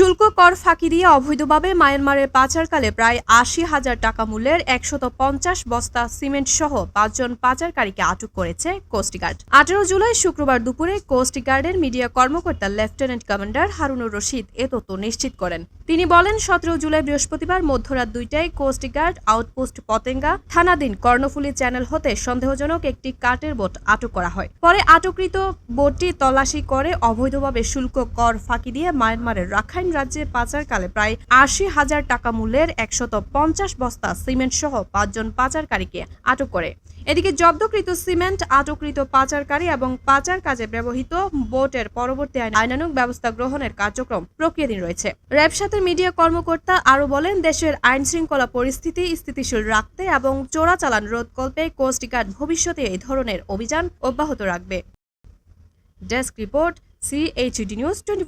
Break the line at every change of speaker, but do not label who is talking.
শুল্ক কর ফাঁকি দিয়ে অবৈধভাবে মায়ানমারের পাচারকালে প্রায় আশি হাজার টাকা মূল্যের একশত পঞ্চাশ বস্তা সিমেন্ট সহ পাঁচজন পাচারকারীকে আটক করেছে কোস্টগার্ড আঠারো জুলাই শুক্রবার দুপুরে কোস্টগার্ডের মিডিয়া কর্মকর্তা লেফটেন্যান্ট কমান্ডার হারুনুর রশিদ এ তথ্য নিশ্চিত করেন। তিনি বলেন, সতেরো জুলাই বৃহস্পতিবার মধ্যরাত দুইটায় কোস্টগার্ড আউটপোস্ট পতেঙ্গা থানাধীন কর্ণফুলী চ্যানেল হতে সন্দেহজনক একটি কাটের বোট আটক করা হয়। পরে আটককৃত বোটটি তল্লাশি করে অবৈধভাবে শুল্ক কর ফাঁকি দিয়ে মায়ানমারের রাখাইন রাজ্যে পাচারকালে প্রায় আশি হাজার টাকা মূল্যের একশত পঞ্চাশ বস্তা সিমেন্ট সহ পাঁচজন পাচারকারীকে আটক করে। এদিকে জব্দকৃত সিমেন্ট, আটককৃত পাচারকারী এবং পাচার কাজে ব্যবহৃত বোটের পরবর্তী আইন- আইনানুগ ব্যবস্থা গ্রহণের কার্যক্রম প্রক্রিয়াধীন রয়েছে। র্যাবসাতের মিডিয়া কর্মকর্তা আরও বলেন, দেশের আইন শৃঙ্খলা পরিস্থিতি স্থিতিশীল রাখতে এবং চোরাচালান রোধকল্পে কোস্টগার্ড ভবিষ্যতে এই ধরনের অভিযান অব্যাহত রাখবে। Desk report CHD news twenty